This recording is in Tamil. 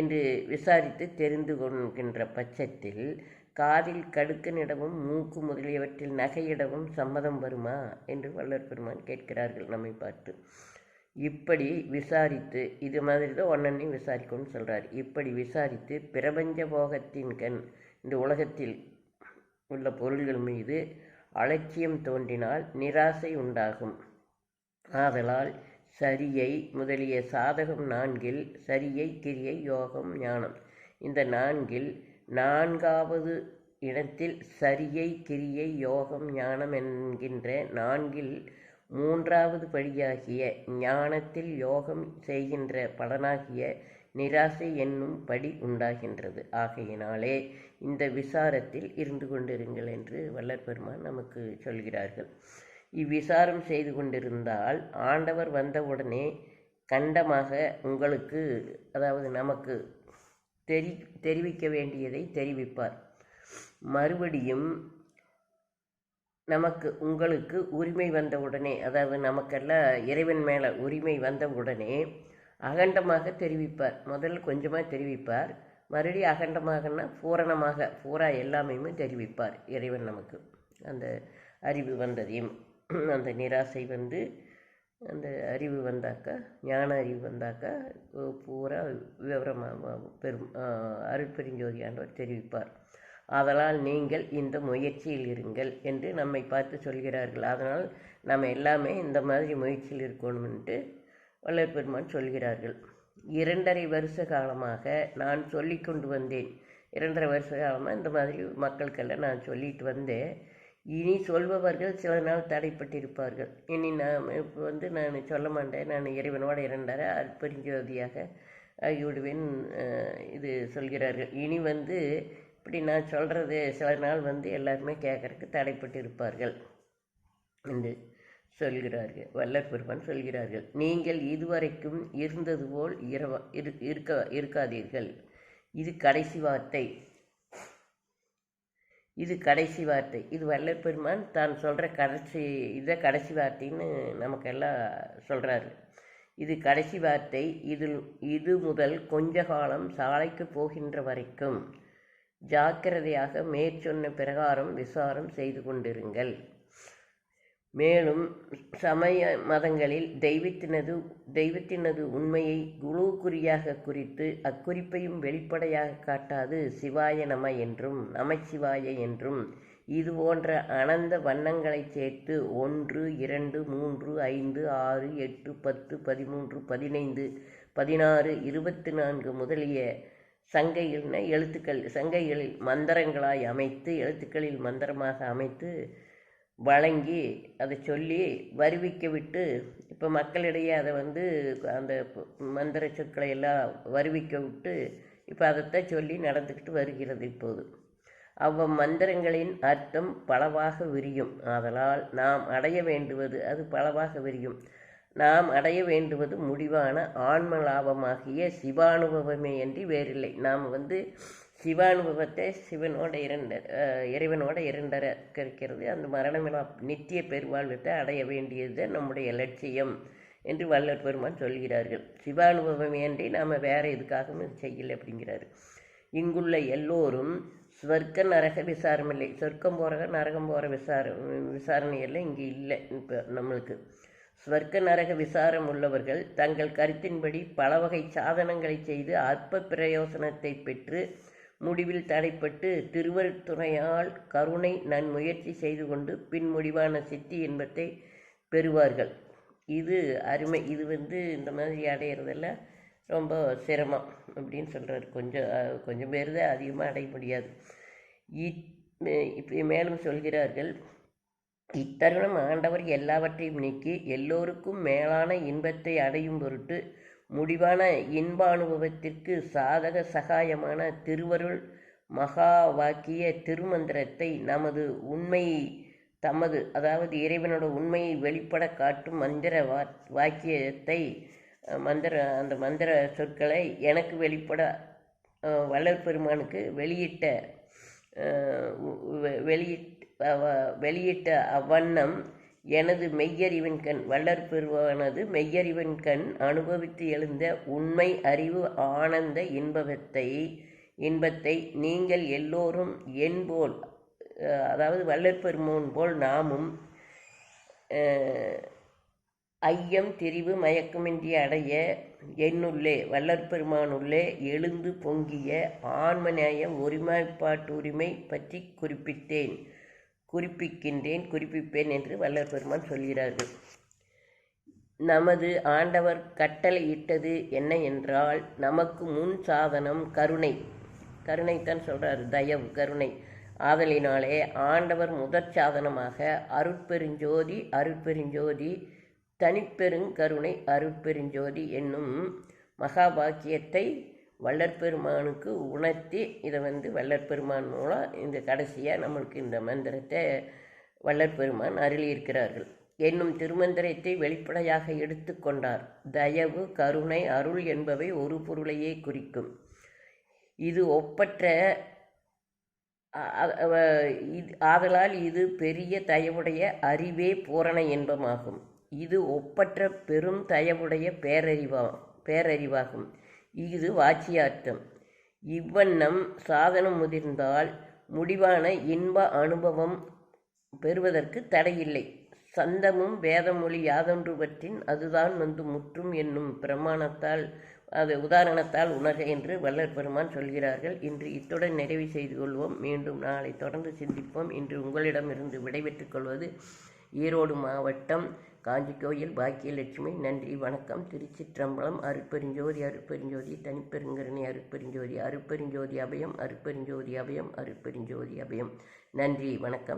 என்று விசாரித்து தெரிந்து கொள்கின்ற பட்சத்தில் காதில் கடுக்கனிடமும் மூக்கு முதலியவற்றில் நகையிடவும் சம்மதம் வருமா என்று வள்ளற் பெருமான் கேட்கிறார்கள் நம்மை பார்த்து. இப்படி விசாரித்து இது மாதிரி தான் ஒன்னொன்னையும் விசாரிக்கணும்னு சொல்கிறார் இப்படி விசாரித்து பிரபஞ்ச போகத்தின் கண் இந்த உலகத்தில் உள்ள பொருள்கள் மீது அலட்சியம் தோன்றினால் நிராசை உண்டாகும். ஆதலால் சரியை முதலிய சாதகம் நான்கில் சரியை கிரியை யோகம் ஞானம். இந்த நான்கில் நான்காவது இடத்தில் சரியை கிரியை யோகம் ஞானம் என்கின்ற நான்கில் மூன்றாவது படியாகிய ஞானத்தில் யோகம் செய்கின்ற பலனாகிய நிராசை என்னும் படி உண்டாகின்றது. ஆகையினாலே இந்த விசாரத்தில் இருந்து கொண்டிருங்கள் என்று வல்லற்பெருமான் நமக்கு சொல்கிறார்கள். இவ்விசாரம் செய்து கொண்டிருந்தால் ஆண்டவர் வந்தவுடனே கண்டமாக உங்களுக்கு அதாவது நமக்கு தெரி தெரிவிக்க வேண்டியதை தெரிவிப்பார். மறுபடியும் நமக்கு உங்களுக்கு உரிமை வந்தவுடனே அதாவது நமக்கெல்லாம் இறைவன் மேலே உரிமை வந்தவுடனே அகண்டமாக தெரிவிப்பார். முதல்ல கொஞ்சமாக தெரிவிப்பார். மறுபடியும் அகண்டமாகனா பூரணமாக பூரா எல்லாமே தெரிவிப்பார் இறைவன் நமக்கு. அந்த அறிவு வந்ததையும் அந்த நிராசை வந்து அந்த அறிவு வந்தாக்கா ஞான அறிவு வந்தாக்கா பூரா விவரமாக பெரும் அருட்பெருஞ்சோதி ஆண்டவர் தெரிவிப்பார். அதனால் நீங்கள் இந்த முயற்சியில் இருங்கள் என்று நம்மை பார்த்து சொல்கிறார்கள். அதனால் நம்ம எல்லாமே இந்த மாதிரி முயற்சியில் இருக்கணும்ன்ட்டு வள்ளல் பெருமான் சொல்கிறார்கள். இரண்டரை வருஷ காலமாக நான் சொல்லி கொண்டு வந்தேன். இரண்டரை வருஷ காலமாக இந்த மாதிரி மக்களுக்கெல்லாம் நான் சொல்லிட்டு வந்தேன். இனி சொல்பவர்கள் சில நாள் தடைப்பட்டிருப்பார்கள். இனி நான் இப்போ வந்து நான் சொல்ல மாட்டேன். நான் இறைவனோட இரண்டரை அற்பரிஞ்சோதியாக ஆகிவிடுவேன் இது சொல்கிறார்கள். இனி வந்து இப்படி நான் சொல்கிறது சில நாள் வந்து எல்லாருமே கேட்குறதுக்கு தடைப்பட்டு இருப்பார்கள் என்று சொல்கிறார்கள். வல்லர் பெருமான் சொல்கிறார்கள் நீங்கள் இதுவரைக்கும் இருந்தது போல் இரவ இரு இருக்க இருக்காதீர்கள். இது கடைசி வார்த்தை. இது கடைசி வார்த்தை. இது வல்லப்பெருமான் தான் சொல்கிற கடைசி இதை கடைசி வார்த்தைன்னு நமக்கெல்லாம் சொல்கிறாரு இது கடைசி வார்த்தை. இதில் இது முதல் கொஞ்ச காலம் சாலைக்கு போகின்ற வரைக்கும் ஜாக்கிரதையாக மேற்சொன்ன பிரகாரம் விசாரம் செய்து கொண்டிருங்கள். மேலும் சமய மதங்களில் தெய்வத்தினது தெய்வத்தினது உண்மையை குழு குறித்து அக்குறிப்பையும் வெளிப்படையாக காட்டாது சிவாய நம என்றும் நமச்சிவாய என்றும். இது போன்ற அனந்த வண்ணங்களை சேர்த்து ஒன்று இரண்டு மூன்று ஐந்து ஆறு எட்டு பத்து பதிமூன்று பதினைந்து பதினாறு இருபத்தி நான்கு முதலிய சங்கைகள்ன எழுத்துக்கள் சங்கைகளில் மந்திரங்களாய் அமைத்து எழுத்துக்களில் மந்திரமாக அமைத்து வழங்கி அதை சொல்லி வருவிக்க விட்டு இப்போ மக்களிடையே அதை வந்து அந்த மந்திர சொற்களை எல்லாம் வருவிக்க விட்டு இப்போ அதைத்தான் சொல்லி நடந்துக்கிட்டு வருகிறது இப்போது. அவ்வ மந்திரங்களின் அர்த்தம் பலவாக விரியும். ஆதலால் நாம் அடைய வேண்டுவது அது பலவாக விரியும். நாம் அடைய வேண்டுவது முடிவான ஆன்ம லாபமாகிய சிவானுபவமே என்று வேறில்லை. நாம் வந்து சிவானுபவத்தை சிவனோட இரண்ட இறைவனோட இரண்டர இருக்கிறது அந்த மரணமிலா நித்திய பெருவாழ்வத்தை அடைய வேண்டியது நம்முடைய லட்சியம் என்று வள்ளல் பெருமான் சொல்கிறார்கள். சிவானுபவம் ஏன்றி நாம் வேறு எதுக்காகவும் செய்யலை அப்படிங்கிறாரு. இங்குள்ள எல்லோரும் ஸ்வர்க்க நரக விசாரம் இல்லை. சொர்க்கம் போகிற நரகம் போகிற விசார விசாரணையெல்லாம் இங்கே இல்லை. இப்போ நம்மளுக்கு ஸ்வர்க்க நரக விசாரம் உள்ளவர்கள் தங்கள் கருத்தின்படி பல வகை சாதனங்களை செய்து அற்ப பிரயோசனத்தை பெற்று முடிவில் தடைப்பட்டு திருவருத்துறையால் கருணை நன்முயற்சி செய்து கொண்டு பின் முடிவான சித்தி இன்பத்தை பெறுவார்கள். இது அருமை. இது வந்து இந்த மாதிரி அடையிறதெல்லாம் ரொம்ப சிரமம் அப்படின்னு சொல்கிறார் கொஞ்சம் கொஞ்சம் பேர் தான் அதிகமாக அடைய முடியாது. இப்போ மேலும் சொல்கிறார்கள். இத்தருணம் ஆண்டவர் எல்லாவற்றையும் நீக்கி எல்லோருக்கும் மேலான இன்பத்தை அடையும் பொருட்டு முடிவான இன்ப அனுபவத்திற்கு சாதக சகாயமான திருவருள் மகா வாக்கிய திருமந்திரத்தை நமது உண்மை தமது அதாவது இறைவனோட உண்மையை வெளிப்பட காட்டும் மந்திர வா வாக்கியத்தை மந்திர அந்த மந்திர சொற்களை எனக்கு வெளிப்பட வள்ளல் பெருமானுக்கு வெளியிட்ட வெளியிட் வெளியிட்ட அவ்வண்ணம் எனது மெய்யறிவின் கண் வள்ளற் மெய்யறிவின் கண் அனுபவித்து எழுந்த உண்மை அறிவு ஆனந்த இன்பத்தை இன்பத்தை நீங்கள் எல்லோரும் என் போல் அதாவது வள்ளற் போல் நாமும் ஐயம் திரிவு மயக்கமின்றி அடைய என்னுள்ளே வள்ளற்பெருமானுள்ளே எழுந்து பொங்கிய ஆன்ம நியாயம் ஒருமைப்பாட்டுரிமை பற்றி குறிப்பிட்டேன். குறிப்பிக்கின்றேன் குறிப்பிப்பேன் என்று வல்லர் பெருமான் சொல்கிறார்கள். நமது ஆண்டவர் கட்டளையிட்டது என்ன என்றால் நமக்கு முன் சாதனம் கருணை. கருணைத்தான் சொல்கிறார் தயவு கருணை. ஆதலினாலே ஆண்டவர் முதற் சாதனமாக அருட்பெருஞ்சோதி அருட்பெருஞ்சோதி தனிப்பெருங்கருணை அருட்பெருஞ்சோதி என்னும் மகாபாக்கியத்தை வள்ளற்பெருமானுக்கு உணர்த்தி இதை வந்து வள்ளற்பெருமான் மூலம் இந்த கடைசியாக நம்மளுக்கு இந்த மந்திரத்தை வள்ளற்பெருமான் அருளியிருக்கிறார்கள். என்னும் திருமந்திரத்தை வெளிப்படையாக எடுத்துக்கொண்டார் தயவு கருணை அருள் என்பவை ஒரு பொருளையே குறிக்கும். இது ஒப்பற்ற இது- ஆதலால் இது பெரிய தயவுடைய அறிவே பூரண இன்பமாகும். இது ஒப்பற்ற பெரும் தயவுடைய பேரறிவா பேரறிவாகும். இது வாச்சியார்த்தம். இவ்வண்ணம் சாதனம் முதிர்ந்தால் முடிவான இன்ப அனுபவம் பெறுவதற்கு தடையில்லை. சந்தமும் வேதமொழி யாதொன்றுவற்றின் அதுதான் வந்து முற்றும் என்னும் பிரமாணத்தால் அது உதாரணத்தால் உணர்க என்று வள்ளற் பெருமான் சொல்கிறார்கள். இன்று இத்துடன் நிறைவு செய்து கொள்வோம். மீண்டும் நாளை தொடர்ந்து சிந்திப்போம். இன்று உங்களிடமிருந்து விடைபெற்றுக் கொள்வது ஈரோடு மாவட்டம் காஞ்சி கோயில் பாக்கியலட்சுமி நன்றி வணக்கம். திருச்சிற்றம்பலம் அருட்பெருஞ்சோதி அருட்பெருஞ்சோதி தனிப்பெருங்கருணை அருட்பெருஞ்சோதி அருட்பெருஞ்சோதி அபயம் அருட்பெருஞ்சோதி அபயம் அருட்பெருஞ்சோதி அபயம். நன்றி வணக்கம்.